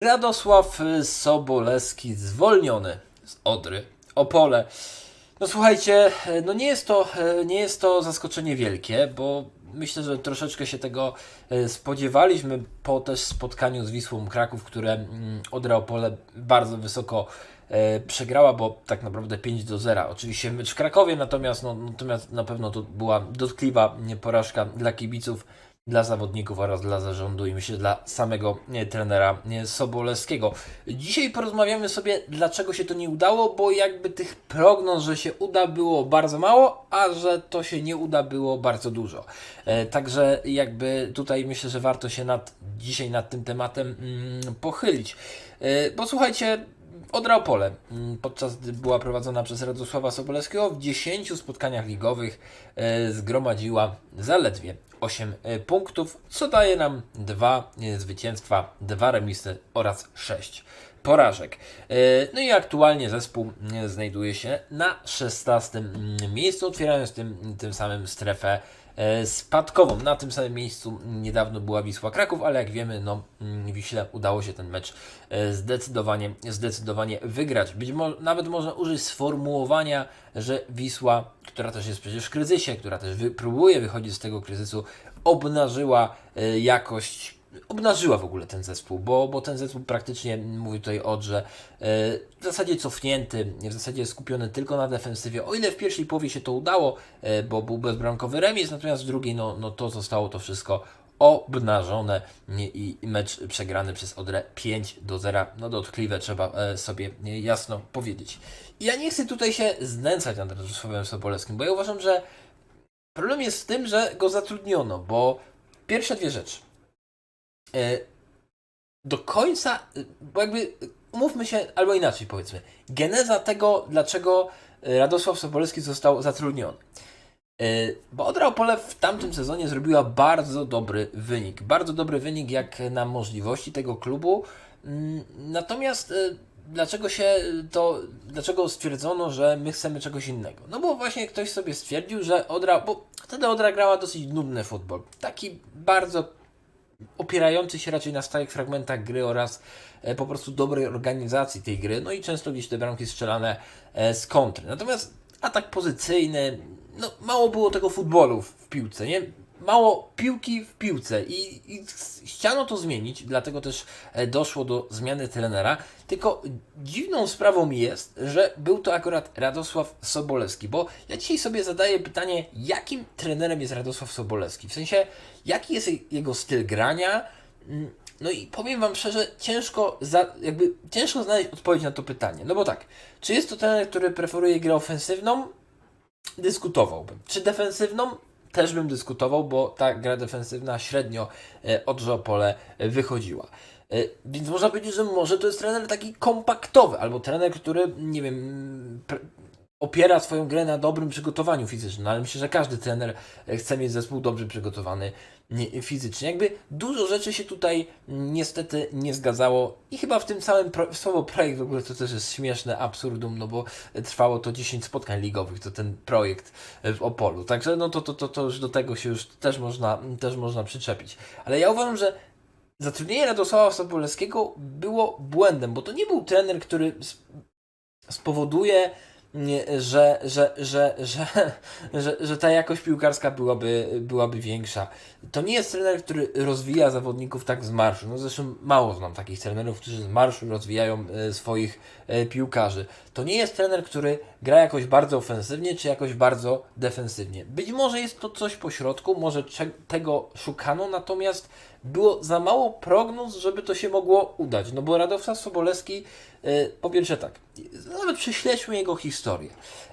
Radosław Sobolewski zwolniony z Odry. Opole. No słuchajcie, no nie jest to, nie jest to zaskoczenie wielkie, bo myślę, że troszeczkę się tego e, spodziewaliśmy po też spotkaniu z Wisłą Kraków, które mm, Odra Opole bardzo wysoko e, przegrała, bo tak naprawdę 5 do 0. Oczywiście mecz w Krakowie, natomiast, no, natomiast na pewno to była dotkliwa porażka dla kibiców, dla zawodników oraz dla zarządu i myślę dla samego trenera Sobolewskiego. Dzisiaj porozmawiamy sobie, dlaczego się to nie udało, bo jakby tych prognoz, że się uda, było bardzo mało, a że to się nie uda, było bardzo dużo. E, także jakby tutaj myślę, że warto się nad, dzisiaj nad tym tematem mm, pochylić. E, bo słuchajcie, Odra Opole, mm, podczas gdy była prowadzona przez Radosława Sobolewskiego, w 10 spotkaniach ligowych e, zgromadziła zaledwie 8 e, punktów, co daje nam dwa e, zwycięstwa, dwa remisy oraz 6 porażek. E, No i aktualnie zespół e, znajduje się na 16 mm, miejscu, otwierając tym, tym samym strefę e, spadkową. Na tym samym miejscu niedawno była Wisła Kraków, ale jak wiemy, no mm, Wiśle udało się ten mecz zdecydowanie, zdecydowanie wygrać. Być może nawet można użyć sformułowania, że Wisła, która też jest przecież w kryzysie, która też wy, próbuje wychodzić z tego kryzysu, obnażyła jakość obnażyła w ogóle ten zespół, bo, bo ten zespół praktycznie, mówi tutaj Od, że e, w zasadzie cofnięty, w zasadzie skupiony tylko na defensywie, o ile w pierwszej połowie się to udało, e, bo był bezbramkowy remis, natomiast w drugiej, no, no to zostało to wszystko obnażone i mecz przegrany przez Odrę 5 do 0, no dotkliwe trzeba e, sobie jasno powiedzieć. I ja nie chcę tutaj się znęcać nad Radosławem Sobolewskim, bo ja uważam, że problem jest w tym, że go zatrudniono, bo pierwsze dwie rzeczy do końca, e, bo jakby umówmy się, albo inaczej powiedzmy, geneza tego, dlaczego e, Radosław Sobolewski został zatrudniony. E, Bo Odra Opole w tamtym sezonie zrobiła bardzo dobry wynik. Bardzo dobry wynik jak na możliwości tego klubu. Mm, Natomiast e, dlaczego się to, dlaczego stwierdzono, że my chcemy czegoś innego? No bo właśnie ktoś sobie stwierdził, że Odra, bo wtedy Odra grała dosyć nudny futbol. Taki bardzo opierający się raczej na stałych fragmentach gry oraz e, po prostu dobrej organizacji tej gry, no i często gdzieś te bramki strzelane e, z kontry. Natomiast atak pozycyjny, no mało było tego futbolu w, w piłce, nie? Mało piłki w piłce i, i chciano to zmienić, dlatego też e, doszło do zmiany trenera. Tylko dziwną sprawą jest, że był to akurat Radosław Sobolewski, bo ja dzisiaj sobie zadaję pytanie, jakim trenerem jest Radosław Sobolewski? W sensie, jaki jest jego styl grania? Mm, No i powiem Wam szczerze, ciężko, za, jakby, ciężko znaleźć odpowiedź na to pytanie. No bo tak, czy jest to trener, który preferuje grę ofensywną? Dyskutowałbym. Czy defensywną? Też bym dyskutował, bo ta gra defensywna średnio e, od Żopole e, wychodziła. E, Więc można powiedzieć, że może to jest trener taki kompaktowy, albo trener, który, nie wiem, opiera swoją grę na dobrym przygotowaniu fizycznym. No, ale myślę, że każdy trener e, chce mieć zespół dobrze przygotowany nie, fizycznie. Jakby dużo rzeczy się tutaj mm, niestety nie zgadzało i chyba w tym samym pro, słowo projekt w ogóle to też jest śmieszne absurdum, no bo trwało to 10 spotkań ligowych, to ten projekt e, w Opolu. Także no to, to, to, to już do tego się już też można, też można przyczepić. Ale ja uważam, że zatrudnienie Radosława Sobolewskiego było błędem, bo to nie był trener, który sp- spowoduje, że, że, że, że, że, że ta jakość piłkarska byłaby, byłaby większa. To nie jest trener, który rozwija zawodników tak z marszu. No zresztą mało znam takich trenerów, którzy z marszu rozwijają e, swoich e, piłkarzy. To nie jest trener, który gra jakoś bardzo ofensywnie, czy jakoś bardzo defensywnie. Być może jest to coś po środku, może tego szukano, natomiast było za mało prognoz, żeby to się mogło udać. No bo Radosław Sobolewski, e, po pierwsze tak, nawet prześledźmy jego historię.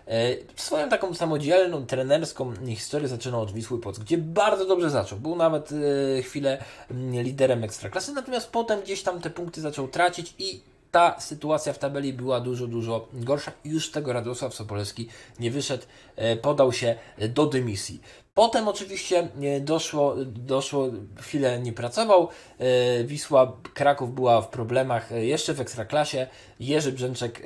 E, swoją taką samodzielną, trenerską historię zaczynał od Wisły Płock, gdzie bardzo dobrze zaczął. Był nawet e, chwilę mm, liderem ekstraklasy, natomiast potem gdzieś tam te punkty zaczął tracić i ta sytuacja w tabeli była dużo, dużo gorsza. Już z tego Radosław Sobolewski nie wyszedł, e, podał się do dymisji. Potem oczywiście e, doszło, doszło, chwilę nie pracował. e, Wisła Kraków była w problemach jeszcze w Ekstraklasie. Jerzy Brzęczek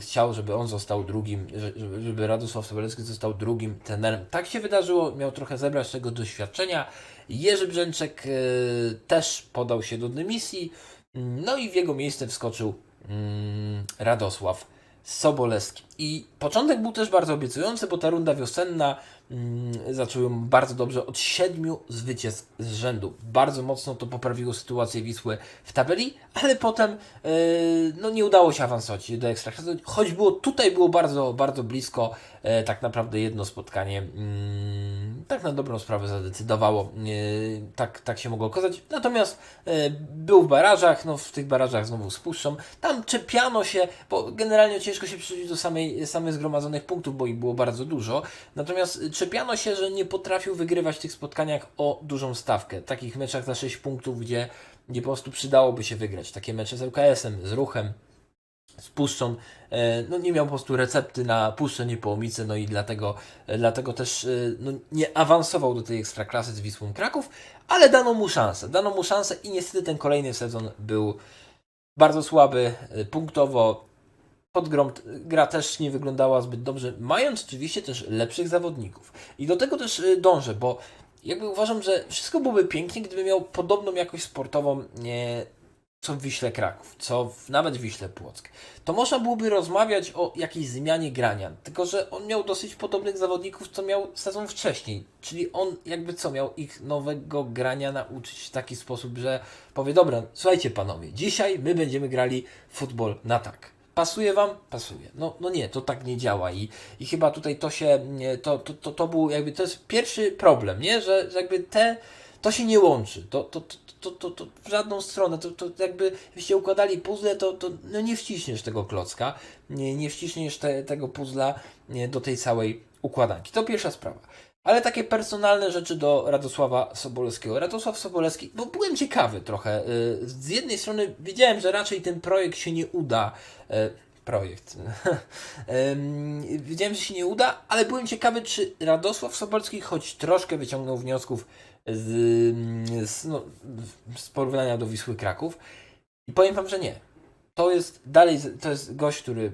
chciał, żeby on został drugim, że- żeby, Radosław Sobolewski został drugim trenerem. Tak się wydarzyło, miał trochę zebrać tego doświadczenia. Jerzy Brzęczek też podał się do dymisji. No i w jego miejsce wskoczył mm, Radosław Sobolewski. I początek był też bardzo obiecujący, bo ta runda wiosenna mm, zaczął ją bardzo dobrze od siedmiu zwycięstw z rzędu. Bardzo mocno to poprawiło sytuację Wisły w tabeli, ale potem yy, no, nie udało się awansować do Ekstraklasy, choć było tutaj było bardzo, bardzo blisko. E, tak naprawdę jedno spotkanie mm, tak na dobrą sprawę zadecydowało. E, tak, tak się mogło okazać. Natomiast e, był w barażach, no w tych barażach znowu spuszczą. Tam czepiano się, bo generalnie ciężko się przyjrzeć do samej, samych zgromadzonych punktów, bo ich było bardzo dużo. Natomiast czepiano się, że nie potrafił wygrywać w tych spotkaniach o dużą stawkę. Takich meczach za 6 punktów, gdzie, gdzie po prostu przydałoby się wygrać. Takie mecze z LKS-em, z ruchem z puszczą, e, no nie miał po prostu recepty na puszczę niepołomice, no i dlatego, e, dlatego też e, no, nie awansował do tej ekstraklasy z Wisłą Kraków, ale dano mu szansę, dano mu szansę i niestety ten kolejny sezon był bardzo słaby, punktowo, pod grom gra też nie wyglądała zbyt dobrze, mając oczywiście też lepszych zawodników. I do tego też dążę, bo jakby uważam, że wszystko byłoby pięknie, gdyby miał podobną jakość sportową co w Wiśle Kraków, co w, nawet w Wiśle Płock, to można byłoby rozmawiać o jakiejś zmianie grania. Tylko, że on miał dosyć podobnych zawodników, co miał sezon wcześniej. Czyli on jakby co, miał ich nowego grania nauczyć w taki sposób, że powie, dobra, słuchajcie panowie, dzisiaj my będziemy grali futbol na tak. Pasuje wam? Pasuje. No, no nie, to tak nie działa i, i chyba tutaj to się, to, to, to, to był jakby, to jest pierwszy problem, nie? Że, że jakby te, to się nie łączy. To, to, to, to, to, to w żadną stronę. To, to jakby byście układali puzzle, to, to no nie wciśniesz tego klocka, nie, nie wciśniesz te, tego puzzla do tej całej układanki. To pierwsza sprawa. Ale takie personalne rzeczy do Radosława Sobolewskiego. Radosław Sobolewski, bo byłem ciekawy trochę. Y, z jednej strony wiedziałem, że raczej ten projekt się nie uda. Projekt. Wiedziałem, że się nie uda, ale byłem ciekawy, czy Radosław Sobolski choć troszkę wyciągnął wniosków z, z, no, z porównania do Wisły Kraków. I powiem Wam, że nie. To jest dalej, to jest gość, który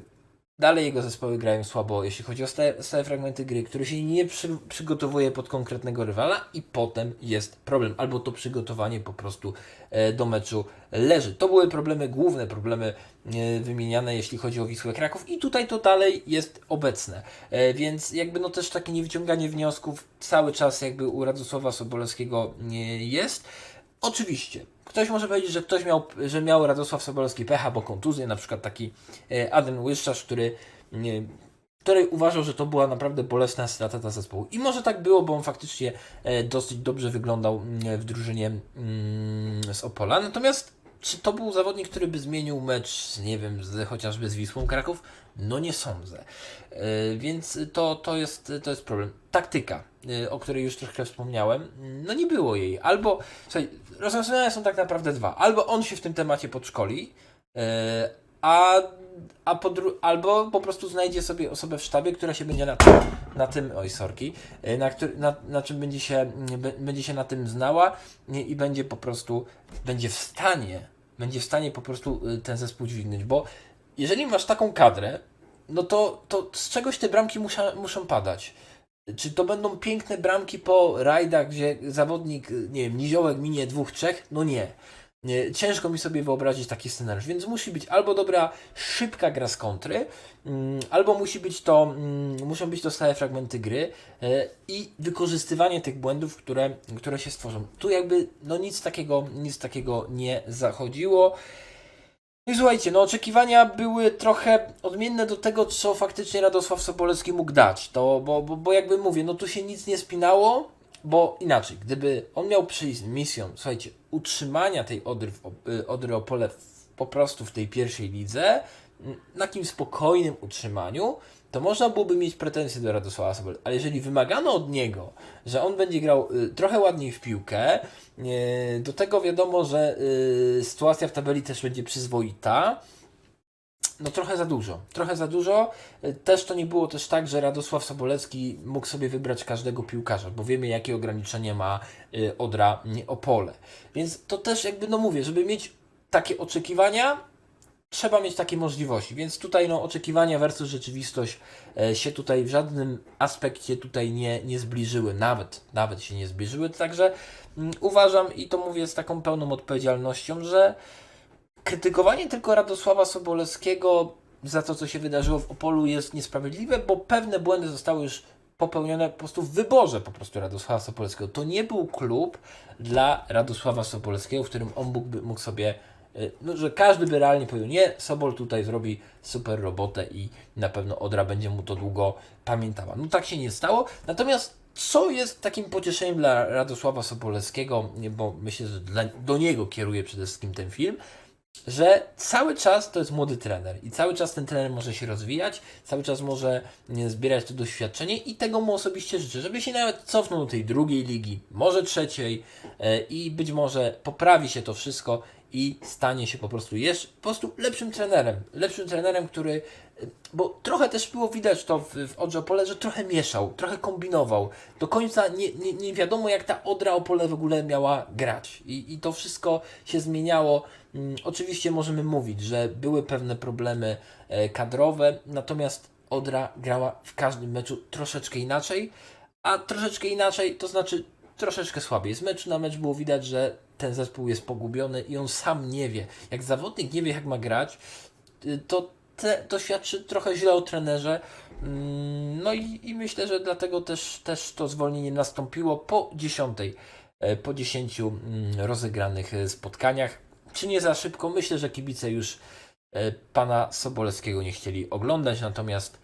Dalej jego zespoły grają słabo, jeśli chodzi o stałe, stałe fragmenty gry, który się nie przy, przygotowuje pod konkretnego rywala i potem jest problem. Albo to przygotowanie po prostu e, do meczu leży. To były problemy, główne problemy e, wymieniane, jeśli chodzi o Wisłę Kraków i tutaj to dalej jest obecne. E, więc jakby no też takie niewyciąganie wniosków cały czas jakby u Radosława Sobolewskiego nie jest. Oczywiście, Ktoś może powiedzieć, że ktoś miał, że miał Radosław Sobolewski pecha, bo kontuzję, na przykład taki e, Adam Łyszczarz, który który uważał, że to była naprawdę bolesna strata dla zespołu. I może tak było, bo on faktycznie e, dosyć dobrze wyglądał w drużynie mm, z Opola. Natomiast czy to był zawodnik, który by zmienił mecz, nie wiem, z, chociażby z Wisłą Kraków? No nie sądzę. E, więc to, to, jest, to jest problem. Taktyka, e, o której już troszkę wspomniałem, no nie było jej. Albo, słuchaj, rozwiązania są tak naprawdę dwa. Albo on się w tym temacie podszkoli, e, a, a albo po prostu znajdzie sobie osobę w sztabie, która się będzie na tym, na tym oj sorki, na, na, na czym będzie się, będzie się na tym znała i będzie po prostu, będzie w stanie, będzie w stanie po prostu ten zespół dźwignąć, bo jeżeli masz taką kadrę, no to, to z czegoś te bramki musia, muszą padać. Czy to będą piękne bramki po rajdach, gdzie zawodnik, nie wiem, niziołek minie dwóch, trzech? No nie. Nie. Ciężko mi sobie wyobrazić taki scenariusz, więc musi być albo dobra, szybka gra z kontry, mm, albo musi być to, mm, muszą być to stałe fragmenty gry e, i wykorzystywanie tych błędów, które, które się stworzą. Tu jakby no nic takiego, nic takiego nie zachodziło. I słuchajcie, no oczekiwania były trochę odmienne do tego, co faktycznie Radosław Sobolewski mógł dać. To, bo, bo, bo jakby mówię, no tu się nic nie spinało, bo inaczej, gdyby on miał przyjść z misją, słuchajcie, utrzymania tej Odry, y, Odry Opole w, po prostu w tej pierwszej lidze, na takim spokojnym utrzymaniu, to można byłoby mieć pretensje do Radosława Sobol. Ale jeżeli wymagano od niego, że on będzie grał y, trochę ładniej w piłkę, y, do tego wiadomo, że sytuacja w tabeli też będzie przyzwoita, no trochę za dużo. Trochę za dużo. Y, też to nie było też tak, że Radosław Sobolewski mógł sobie wybrać każdego piłkarza, bo wiemy jakie ograniczenie ma y, Odra Opole. Więc to też jakby, no mówię, żeby mieć takie oczekiwania, trzeba mieć takie możliwości, więc tutaj no, oczekiwania versus rzeczywistość e, się tutaj w żadnym aspekcie tutaj nie, nie zbliżyły, nawet, nawet się nie zbliżyły, także mm, uważam i to mówię z taką pełną odpowiedzialnością, że krytykowanie tylko Radosława Sobolewskiego za to, co się wydarzyło w Opolu jest niesprawiedliwe, bo pewne błędy zostały już popełnione po prostu w wyborze po prostu Radosława Sobolewskiego. To nie był klub dla Radosława Sobolewskiego, w którym on mógłby, mógł sobie, y, no, że każdy by realnie powiedział, nie, Sobol tutaj zrobi super robotę i na pewno Odra będzie mu to długo pamiętała. No tak się nie stało, natomiast co jest takim pocieszeniem dla Radosława Sobolewskiego, bo myślę, że dla, do niego kieruje przede wszystkim ten film, że cały czas to jest młody trener i cały czas ten trener może się rozwijać, cały czas może zbierać to doświadczenie i tego mu osobiście życzę, żeby się nawet cofnął do tej drugiej ligi, może trzeciej e, i być może poprawi się to wszystko i stanie się po prostu jeszcze po prostu lepszym trenerem, lepszym trenerem, który bo trochę też było widać to w, w Odrze Opole, że trochę mieszał, trochę kombinował. Do końca nie, nie, nie wiadomo, jak ta Odra Opole w ogóle miała grać. I, i to wszystko się zmieniało. Mm, oczywiście możemy mówić, że były pewne problemy e, kadrowe, natomiast Odra grała w każdym meczu troszeczkę inaczej, a troszeczkę inaczej to znaczy troszeczkę słabiej. Z meczu na mecz było widać, że ten zespół jest pogubiony i on sam nie wie. Jak zawodnik nie wie, jak ma grać, y, to te, to świadczy trochę źle o trenerze. Mm, No i, i myślę, że dlatego też, też to zwolnienie nastąpiło po dziesiątej, e, po dziesięciu mm, rozegranych e, spotkaniach. Czy nie za szybko? Myślę, że kibice już e, pana Sobolewskiego nie chcieli oglądać, natomiast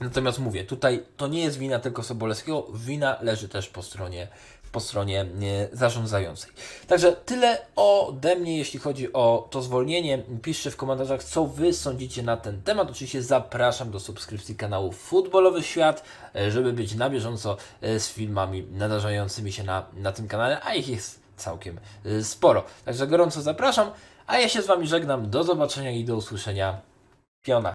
natomiast mówię, tutaj to nie jest wina tylko Sobolewskiego, wina leży też po stronie po stronie zarządzającej. Także tyle ode mnie, jeśli chodzi o to zwolnienie. Piszcie w komentarzach, co Wy sądzicie na ten temat. Oczywiście zapraszam do subskrypcji kanału Futbolowy Świat, e, żeby być na bieżąco e, z filmami nadarzającymi się na, na tym kanale, a ich jest całkiem e, sporo. Także gorąco zapraszam, a ja się z Wami żegnam. Do zobaczenia i do usłyszenia. Piona.